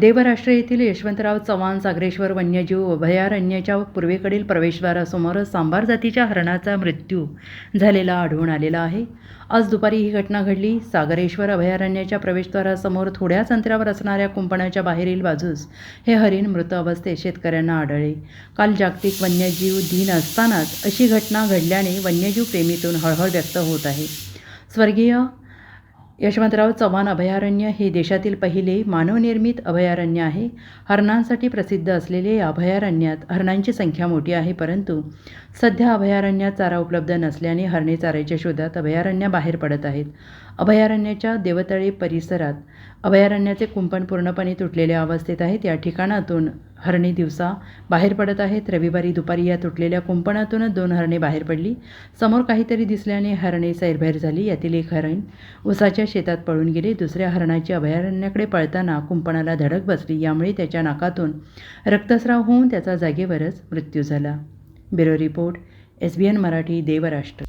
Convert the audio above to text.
देवराष्ट्र येथील यशवंतराव चव्हाण सागरेश्वर वन्यजीव अभयारण्याच्या पूर्वेकडील प्रवेशद्वारासमोर सांबार जातीच्या हरणाचा मृत्यू झालेला आढळून आलेला आहे. आज दुपारी ही घटना घडली. सागरेश्वर अभयारण्याच्या प्रवेशद्वारासमोर थोड्याच अंतरावर असणाऱ्या कुंपणाच्या बाहेरील बाजूस हे हरिण मृत अवस्थेत शेतकऱ्यांना आढळले. काल जागतिक वन्यजीव दिन असतानाच अशी घटना घडल्याने वन्यजीव प्रेमीतून हळहळ व्यक्त होत आहे. स्वर्गीय यशवंतराव चव्हाण अभयारण्य हे देशातील पहिले मानवनिर्मित अभयारण्य आहे. हरणांसाठी प्रसिद्ध असलेले या अभयारण्यात हरणांची संख्या मोठी आहे परंतु सध्या अभयारण्यात चारा उपलब्ध नसल्याने हरणे चाऱ्याच्या शोधात अभयारण्याबाहेर पडत आहेत. अभयारण्याच्या देवतळे परिसरात अभयारण्याचे कुंपण पूर्णपणे तुटलेल्या अवस्थेत आहेत. या ठिकाणातून हरणे दिवसा बाहेर पडत आहेत. रविवारी दुपारी या तुटलेल्या कुंपणातूनच दोन हरणे बाहेर पडली. समोर काहीतरी दिसल्याने हरणे सैरभैर झाली. यातील एक हरण उसाच्या शेतात पळून गेले. दुसऱ्या हरणाची अभयारण्याकडे पळताना कुंपणाला धडक बसली. यामुळे त्याच्या नाकातून रक्तस्राव होऊन त्याचा जागेवरच मृत्यू झाला. Bureau report S B N Marathi Devrashtra.